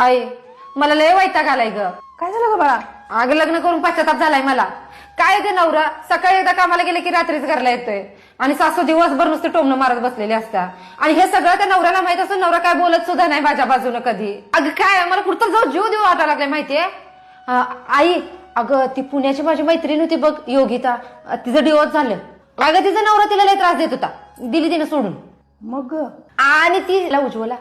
आई मला लय वैताग आलाय ग. काय झालं ग बाळा? अगं लग्न करून पश्चाताप झालाय मला. काय ग नवरा? सकाळी एकदा कामाला गेले की रात्रीच घरला येतोय. आणि सासू दिवसभर नुसते टोमणं मारत बसलेले असतात आणि हे सगळं त्या नवऱ्याला माहीत असून नवरा काय बोलत सुद्धा नाही माझ्या बाजूनं कधी. अगं काय मला कुठं जाऊ जीव देऊ वाटायला लागलाय माहितीये? अं, आई अगं ती पुण्याची माझी मैत्रीण होती बघ योगिता. अं, तिचं डिवोर्स झालं. अगं तिचा नवरा तिला लय त्रास देत होता. दिली तिने सोडून. मग? ग? आणि ती तिला उज्ज्वला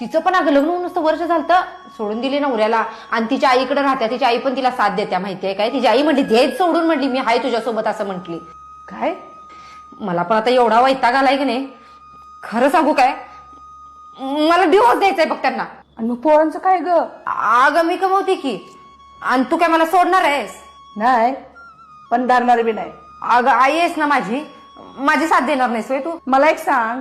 तिचं पण अगं लग्न होऊन नुसतं वर्ष झालं सोडून दिली नवऱ्याला आणि तिच्या आईकडे राहत्या तिची आई पण तिला साथ देत्या माहितीये काय? तिची आई म्हणली देत सोडून म्हटली मी हाय तुझ्यासोबत असं म्हटली. काय? मला पण आता एवढा वैताग आलाय की नाही खरं सांगू काय? मला डिवोर्स द्यायचाय बघ त्यांना. आणि मग पोरांचं काय ग? अगं मी कमवते की. आणि तू काय मला सोडणार आहेस? नाही पण धरणार बी नाही. अगं आई आहेस ना माझी. माझी साथ देणार नाहीस होय तू. मला एक सांग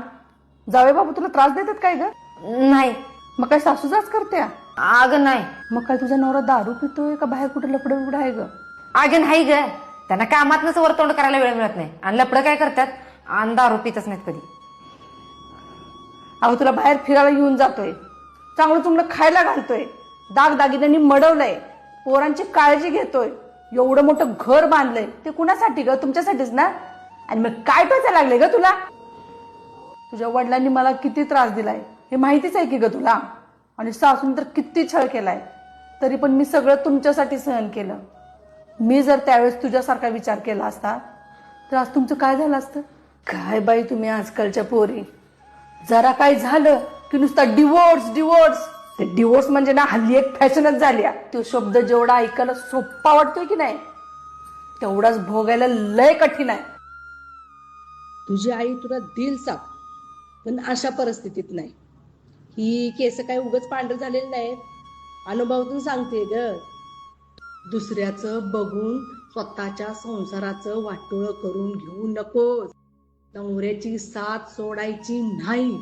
जावे बाबू तुला त्रास देतात काय ग? नाही. मग काय सासूचाच करते? अगं नाही. मग काय तुझा नवरा दारू पितोय का? बाहेर कुठे लपडे बिपडे आहे ग? अगं नाही ग. त्यांना कामातनच वरतोंड करायला वेळ मिळत नाही. आणि लपडं काय करतात? आणि दारू पितच नाहीत कधी. अहो तुला बाहेर फिरायला घेऊन जातोय. चांगलं चांगलं खायला घालतोय. दाग दागिन्यांनी मडवलंय. पोरांची काळजी घेतोय. एवढं मोठं घर बांधलंय. ते कुणासाठी ग? तुमच्यासाठीच ना? आणि मग काय टोचायला लागले ग तुला? तुझ्या वडिलांनी मला किती त्रास दिलाय. हे माहितीच आहे की ग तुला? आणि सासून तर किती छळ केलाय. तरी पण मी सगळं तुमच्यासाठी सहन केलं. मी जर त्यावेळेस तुझ्यासारखा विचार केला असता तर आज तुमचं काय झालं असतं? काय बाई तुम्ही आजकालच्या पोरी? जरा काय झालं की नुसता डिवोर्स डिवोर्स ते डिवोर्स म्हणजे ना हल्ली एक फॅशनच झाली तो शब्द जेवढा ऐकायला सोपा वाटतोय की नाही तेवढाच भोगायला लय कठीण आहे. तुझी आई तुला दिल साप पण अशा परिस्थितीत नाही. ही केस काय उगच पांढर झालेली नाहीत अनुभवातून सांगते ग. दुसऱ्याचं बघून स्वतःच्या संसाराचं वाटोळं करून घेऊ नकोस. नवऱ्याची साथ सोडायची नाही.